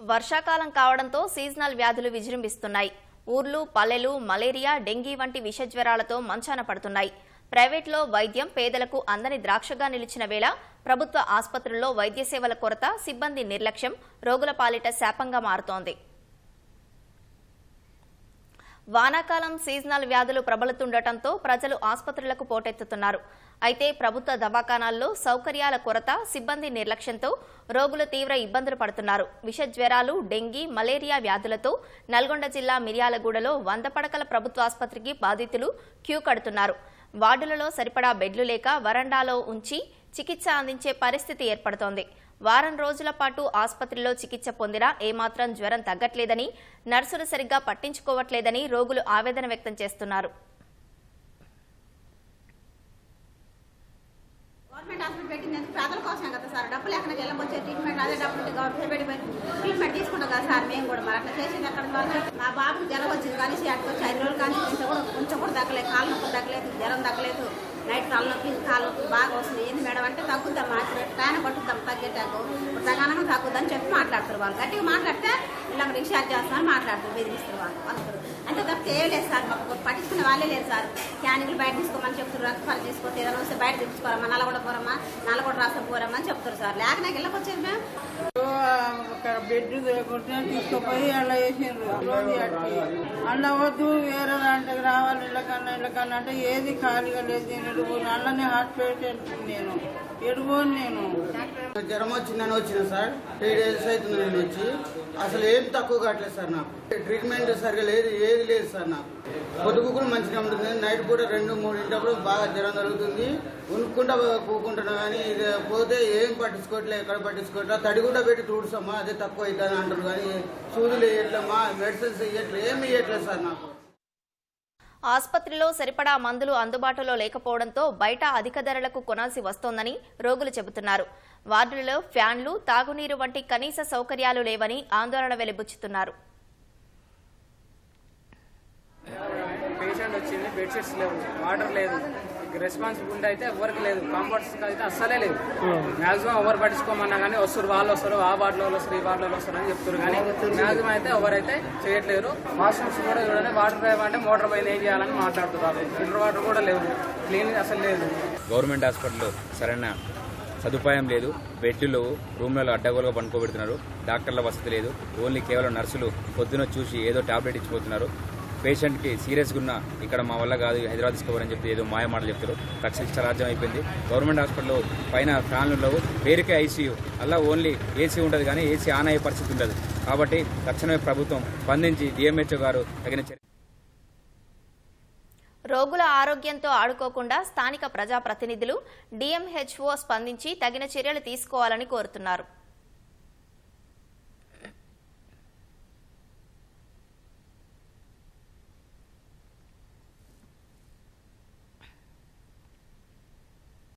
వర్షాకాలం కావడంతో సీజనల్ వ్యాధులు విజృంభిస్తున్నాయి. ఊర్లు పల్లెలు మలేరియా డెంగీ వంటి విషజ్వరాలతో మంచాన పడుతున్నాయి. ప్రైవేట్లో వైద్యం పేదలకు అందని ద్రాక్షగా నిలిచిన వేళ ప్రభుత్వ ఆసుపత్రుల్లో వైద్య సేవల కొరత సిబ్బంది నిర్లక్ష్యం రోగుల పాలిట శాపంగా మారుతోంది. వానాకాలం సీజనల్ వ్యాధులు ప్రబలుతుండటంతో ప్రజలు ఆసుపత్రులకు పోటెత్తుతున్నారు. అయితే ప్రభుత్వ దవాఖానాల్లో సౌకర్యాల కొరత సిబ్బంది నిర్లక్ష్యంతో రోగులు తీవ్ర ఇబ్బందులు పడుతున్నారు. విష జ్వరాలు డెంగీ మలేరియా వ్యాధులతో నల్గొండ జిల్లా మిర్యాలగూడలో వంద పడకల ప్రభుత్వ ఆసుపత్రికి బాధితులు క్యూ కడుతున్నారు. వార్డులలో సరిపడా బెడ్లు లేక వరండాలో ఉంచి చికిత్స అందించే పరిస్థితి ఏర్పడుతోంది. వారం రోజుల పాటు ఆసుపత్రిలో చికిత్స పొందినా ఏమాత్రం జ్వరం తగ్గట్లేదని నర్సులు సరిగ్గా పట్టించుకోవట్లేదని రోగులు ఆవేదన వ్యక్తం చేస్తున్నారు గవర్నమెంట్ హాస్పిటల్ పేదల కోసమే కదా సార్. డబ్బులు ఎక్కడ వెళ్ళమొచ్చే ట్రీట్మెంట్ అదే డబ్బులు పెట్టిపోయి ట్రీట్మెంట్ తీసుకుంటాం కదా సార్ మేము కూడా. మరి అట్లా చేసింది ఎక్కడ మా బాబుకి జ్వరం వచ్చింది కానీ అక్కడికి వచ్చి ఐదు రోజులు కానీ కొంచెం కూడా కొంచెం కూడా తగ్గలేదు. కాలు నొప్పి తగ్గలేదు జ్వరం తగ్గలేదు. నైట్ కాలు నొప్పి కాలు నొప్పి బాగా వస్తుంది. ఏంది మేడం అంటే తగ్గుద్దాం? ఫ్యాన్ పట్టుద్దాం తగ్గేటాకు ఇప్పుడు తగ్గనగా తగ్గుద్దని చెప్పి మాట్లాడతారు వాళ్ళు. గట్టిగా మాట్లాడితే ఇలా రీఛార్జ్ చేస్తామని మాట్లాడతారు బెదిరిస్తారు వాళ్ళు. వాళ్ళు అంటే తప్పితే ఏం లేదు సార్. మాకు పట్టించుకునే వాళ్ళే లేదు సార్. క్యానికులు బయట తీసుకోమని చెప్తారు. రక్తపాలు తీసుకోతే ఏదైనా వస్తే బయట తెచ్చుకోరమ్మా నల్లగొండ పోరమ్మా. నల్లగొండ రాష్ట్రం పోరమ్మా అని చెప్తారు సార్. లేక నాకు మేము. బెడ్ లేకుండా తీసుకుపోయి అలా వేసిండ్రు రోజు అట్టి అలా వద్దు వేరే దాంట్లోకి రావాలి ఇళ్ళకన్నా ఇళ్ళకన్నా అంటే ఏది ఖాళీగా లేదు నేను ఎడుగును. అల్లనే హాస్పిటల్ నేను. ఎడుగోను నేను. జ్వరం వచ్చిందని వచ్చిన సార్. త్రీ డేస్ అవుతుంది నేను వచ్చి. అసలు ఏం తక్కువ కావట్లేదు సార్ నాకు. ట్రీట్మెంట్ సరిగా లేదు ఏది లేదు సార్ నాకు. పొద్దుకు కూడా మంచిగా ఉంటుంది. నైట్ కూడా రెండు మూడు ఇంటప్పుడు బాగా జ్వరం జరుగుతుంది ఉనుక్కుంటా కూకుంటున్నా కానీ పోతే ఏం పట్టించుకోవట్లేదు ఎక్కడ పట్టించుకోవట్లేదు. తడి కూడా పెట్టి చూడుస్తామా అదే తక్కువ అవుతుంది అంటారు కానీ సూదులు వేయట్లేమా మెడిసిన్స్ వేయట్లే ఏమి వేయట్లేదు సార్ నాకు. ఆసుపత్రిలో సరిపడా మందులు అందుబాటులో లేకపోవడంతో బయట అధిక ధరలకు కొనాల్సి వస్తోందని రోగులు చెబుతున్నారు. వార్డులలో ఫ్యాన్లు తాగునీరు వంటి కనీస సౌకర్యాలు లేవని ఆందోళన వెలిబుచ్చుతున్నారు. వచ్చింది బెడ్షీట్స్ లేవు వాటర్ లేదు. రెస్పాన్సిబిలిటీ అయితే ఎవరికి లేదు. కంఫర్ట్స్ అయితే అస్సలే లేదు. మాక్సిమం ఎవరు పట్టించుకోమన్నా కానీ వస్తారు వాళ్ళు వస్తారు ఆ వార్డులో వస్తారు ఈ వార్డులో వస్తారు అని చెప్తారు కానీ మాక్సిమం అయితే ఎవరైతే చేయట్లేరు వాష్రూమ్స్ కూడా చూడండి వాటర్ పైప్ అంటే మోటార్ పైన ఏం చేయాలని మాట్లాడుతున్నారు. ఫిల్టర్ వాటర్ కూడా లేవు క్లీన్ అసలు లేదు. గవర్నమెంట్ హాస్పిటల్లో సరైన సదుపాయం లేదు. బెడ్లు లేవు. రూమ్లలో అడ్డగోలుగా పనుకోబెడుతున్నారు డాక్టర్ల వసతి లేదు. ఓన్లీ కేవలం నర్సులు పొద్దున చూసి ఏదో టాబ్లెట్ ఇచ్చిపోతున్నారు. పేషెంట్కి సీరియస్గా ఉన్న ఇక్కడ మా వల్ల కాదు హైదరాబాద్ తీసుకోవాలని చెప్పి ఏదో మాయ మాటలు చెప్తారు. రక్షించ రాజ్యం అయిపోయింది గవర్నమెంట్ హాస్పిటల్లో పైన ఫ్యాన్లు ఉండవు. పేరుకే ఐసీయూ. అలా ఓన్లీ ఏసీ ఉంటుంది కానీ ఏసీ ఆన్ అయ్యే పరిస్థితి ఉండదు. కాబట్టి తక్షణమే ప్రభుత్వం స్పందించి డిఎంహెచ్ఓ గారు తగిన చర్య రోగుల ఆరోగ్యంతో ఆడుకోకుండా స్థానిక ప్రజాప్రతినిధులు డిఎంహెచ్ఓ స్పందించి తగిన చర్యలు తీసుకోవాలని కోరుతున్నారు.